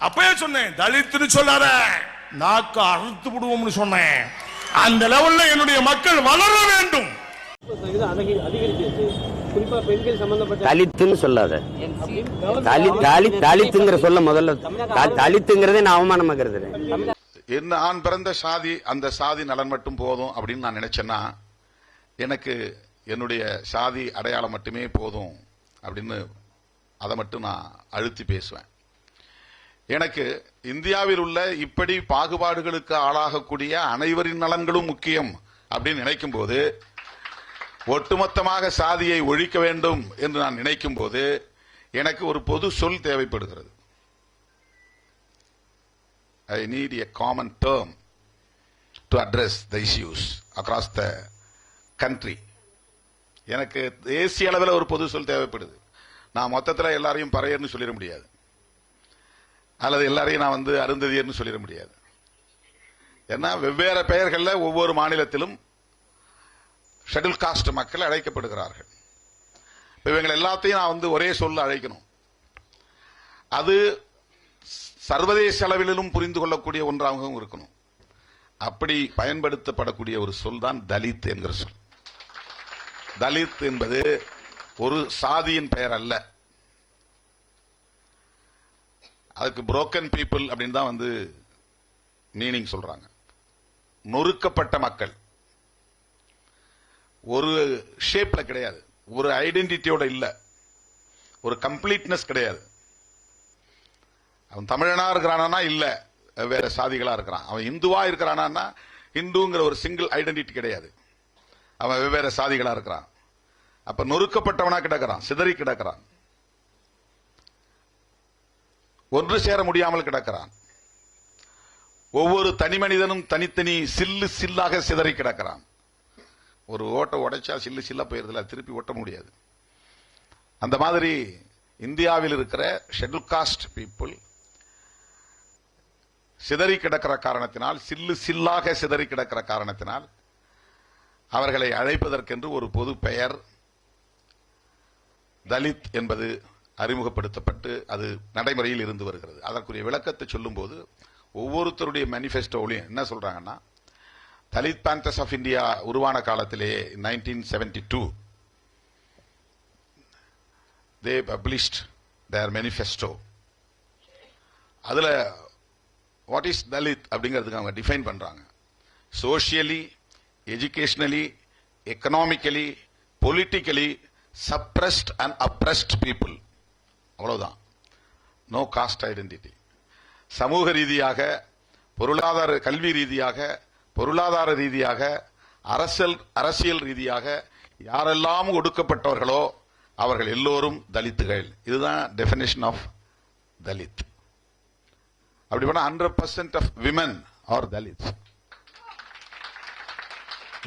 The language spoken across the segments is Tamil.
அப்பயே சொன்னேன் தலித்துன்னு சொல்லாத. நாக்கு அறுத்து விடுவோம்னு சொன்னேன். அந்த லெவல்ல என்னுடைய மக்கள் வளர வேண்டும். தலித்துன்னு சொல்லாத. தலித்துங்கிற சொல்ல முதல்ல தலித்துங்கிறதே நான் அவமானமா கருதுறேன். என்ன நான் பிறந்த சாதி அந்த சாதி நலன் மட்டும் போதும் அப்படின்னு நான் நினைச்சேன்னா எனக்கு என்னுடைய சாதி அடையாளம் மட்டுமே போதும் அப்படின்னு அதை மட்டும் நான் அழுத்தி பேசுவேன். எனக்கு இந்தியாவில் உள்ள இப்படி பாகுபாடுகளுக்கு ஆளாகக்கூடிய அனைவரின் நலன்களும் முக்கியம் அப்படின்னு நினைக்கும் போது ஒட்டுமொத்தமாக சாதியை ஒழிக்க வேண்டும் என்று நான் நினைக்கும் போது எனக்கு ஒரு பொது சொல் தேவைப்படுகிறது. I need a common term to address the issues across the country எனக்கு தேசிய அளவில் ஒரு பொது சொல் தேவைப்படுது. நான் மொத்தத்தில் எல்லாரையும் பறையர்னு சொல்லிட முடியாது. அல்லது எல்லாரையும் நான் வந்து அருந்ததியர்னு சொல்லிட முடியாது. ஏன்னா வெவ்வேறு பெயர்களில் ஒவ்வொரு மாநிலத்திலும் ஷெட்யூல் காஸ்ட் மக்கள் அழைக்கப்படுகிறார்கள். இப்போ இவங்க எல்லாத்தையும் நான் வந்து ஒரே சொல்ல அழைக்கணும். அது சர்வதேச அளவிலும் புரிந்து கொள்ளக்கூடிய ஒன்றாகவும் இருக்கணும். அப்படி பயன்படுத்தப்படக்கூடிய ஒரு சொல் தான் தலித் என்கிற சொல். தலித் என்பது ஒரு சாதியின் பெயர் அல்ல. அதுக்கு புரோக்கன் பீப்புள் அப்படின்னு தான் வந்து மீனிங் சொல்றாங்க. நொறுக்கப்பட்ட மக்கள். ஒரு ஷேப்ல கிடையாது. ஒரு ஐடென்டிட்டியோட இல்ல. ஒரு கம்ப்ளீட்னஸ் கிடையாது. அவன் தமிழனா இருக்கிறானா இல்ல. வேற சாதிகளா இருக்கிறான். அவன் இந்துவா இருக்கிறானா இந்துங்கிற ஒரு சிங்கிள் ஐடென்டிட்டி கிடையாது. அவன் வெவ்வேறு சாதிகளா இருக்கிறான். அப்ப நொறுக்கப்பட்டவனா கிடக்கிறான். சிதறி கிடக்கிறான். ஒன்று சேர முடியாமல் கிடக்கிறான். ஒவ்வொரு தனி மனிதனும் தனித்தனி சில்லு சில்லாக சிதறி கிடக்கிறான். ஒரு ஓட்டை உடைச்சா சில்லு சில்லா போயிருதுல திருப்பி ஒட்ட முடியாது. அந்த மாதிரி இந்தியாவில் இருக்கிற ஷெட்யூல் காஸ்ட் பீப்புள் சிதறி கிடக்கிற காரணத்தினால் சில்லு சில்லாக சிதறி கிடக்கிற காரணத்தினால் அவர்களை அழைப்பதற்கென்று ஒரு பொது பெயர் தலித் என்பது அறிமுகப்படுத்தப்பட்டு அது நடைமுறையில் இருந்து வருகிறது. அதற்குரிய விளக்கத்தை சொல்லும்போது ஒவ்வொருத்தருடைய மேனிஃபெஸ்டோலையும் என்ன சொல்றாங்கன்னா தலித் பேந்தஸ் ஆஃப் இந்தியா உருவான காலத்திலே nineteen seventy two they published their manifesto அதில் வாட் இஸ் தலித் அப்படிங்கிறதுக்கு அவங்க டிஃபைன் பண்ணுறாங்க socially educationally economically politically suppressed and oppressed people அவ்வளவுதான். நோ காஸ்ட் ஐடென்டிட்டி சமூக ரீதியாக பொருளாதார கல்வி ரீதியாக பொருளாதார ரீதியாக அரசியல் அரசியல் ரீதியாக யாரெல்லாம் ஒடுக்கப்பட்டவர்களோ அவர்கள் எல்லோரும் தலித்துகள். இதுதான் டெபினேஷன் ஆஃப் தலித். அப்படி பண்ண hundred percent of women are Dalit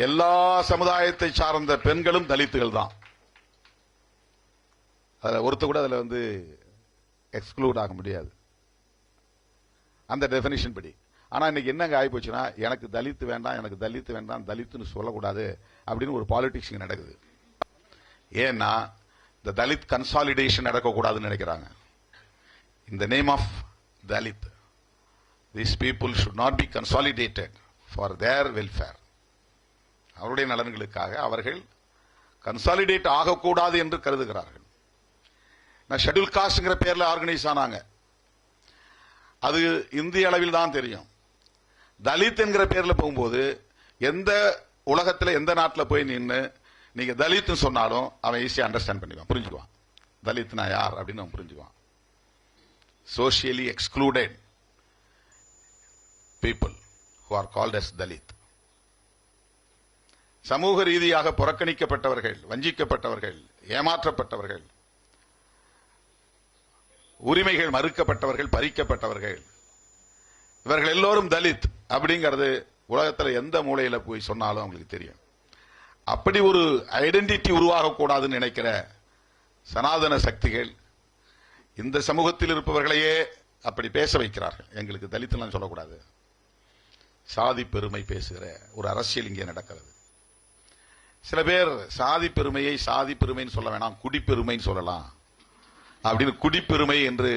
எல்லா சமுதாயத்தை சார்ந்த பெண்களும் தலித்துகள் தான். அதில் ஒருத்த கூட அதில் வந்து எக்ஸ்க்ளூட் ஆக முடியாது. அந்த டெஃபினிஷன் படி. ஆனால் இன்னைக்கு என்னங்க ஆகி போச்சுன்னா எனக்கு தலித் வேண்டாம் எனக்கு தலித் வேண்டாம் தலித்துன்னு சொல்லக்கூடாது அப்படின்னு ஒரு பாலிடிக்ஸ் நடக்குது. ஏன்னா இந்த தலித் கன்சாலிடேஷன் நடக்கக்கூடாதுன்னு நினைக்கிறாங்க. இந்த name of Dalit these people should not be consolidated for their welfare அவருடைய நலன்களுக்காக அவர்கள் கன்சாலிடேட் ஆகக்கூடாது என்று கருதுகிறார்கள். நான் ஷெட்யூல் காஸ்ட்ங்கிற பேரில் ஆர்கனைஸ் ஆனாங்க. அது இந்திய அளவில் தான் தெரியும். தலித் என்கிற பேரில் போகும்போது எந்த உலகத்தில் எந்த நாட்டில் போய் நின்று நீங்க தலித்னு சொன்னாலும் அவன் ஈஸியாக அண்டர்ஸ்டாண்ட் பண்ணிக்குவான் புரிஞ்சுக்குவான். தலித்னா யார் அப்படின்னு அவன் புரிஞ்சுக்குவான். Socially excluded people who are called as Dalit சமூக ரீதியாக புறக்கணிக்கப்பட்டவர்கள் வஞ்சிக்கப்பட்டவர்கள் ஏமாற்றப்பட்டவர்கள் உரிமைகள் மறுக்கப்பட்டவர்கள் பறிக்கப்பட்டவர்கள். இவர்கள் எல்லோரும் தலித் அப்படிங்கிறது உலகத்தில் எந்த மூலையில போய் சொன்னாலும் அவங்களுக்கு தெரியும். அப்படி ஒரு ஐடென்டிட்டி உருவாகக்கூடாதுன்னு நினைக்கிற சனாதன சக்திகள் இந்த சமூகத்தில் இருப்பவர்களையே அப்படி பேச வைக்கிறார்கள். எங்களுக்கு தலித்லாம் சொல்லக்கூடாது. சாதி பெருமை பேசுகிற ஒரு அரசியல் இங்கே நடக்கிறது. சில பேர் சாதி பெருமையை சாதி பெருமைன்னு சொல்ல வேணாம் குடிப்பெருமைன்னு சொல்லலாம். அப்படின்னு குடிப்பெருமை என்று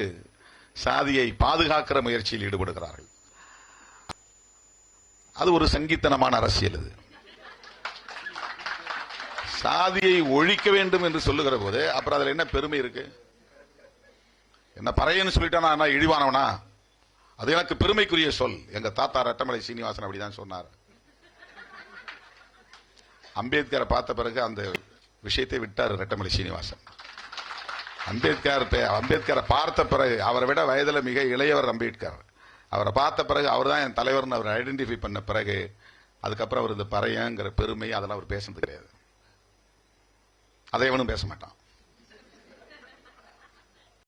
சாதியை பாதுகாக்கிற முயற்சியில் ஈடுபடுகிறார்கள். அது ஒரு சங்கீத்தனமான அரசியல் இது சாதியை ஒழிக்க வேண்டும் என்று சொல்லுகிற போது அப்புறம் அதுல என்ன பெருமை இருக்கு? என்ன பறையன்னு சொல்லிட்டானா என்ன இழிவானவனா? அது எனக்கு பெருமைக்குரிய சொல். எங்க தாத்தா ரட்டமலை சீனிவாசன் அப்படிதான் சொன்னார். அம்பேத்கரை பார்த்த பிறகு அந்த விஷயத்தை விட்டார் ரெட்டமலை சீனிவாசன். அம்பேத்கர் அம்பேத்கரை பார்த்த பிறகு அவரை விட வயதில் மிக இளையவர் அம்பேத்கர். அவரை பார்த்த பிறகு அவர் தான் என் தலைவர்னு அவர் ஐடென்டிஃபை பண்ண பிறகு அதுக்கப்புறம் அவர் இந்த பறையங்கிற பெருமை அதெல்லாம் அவர் பேசுனது கிடையாது. அதை எவனும் பேச மாட்டான்.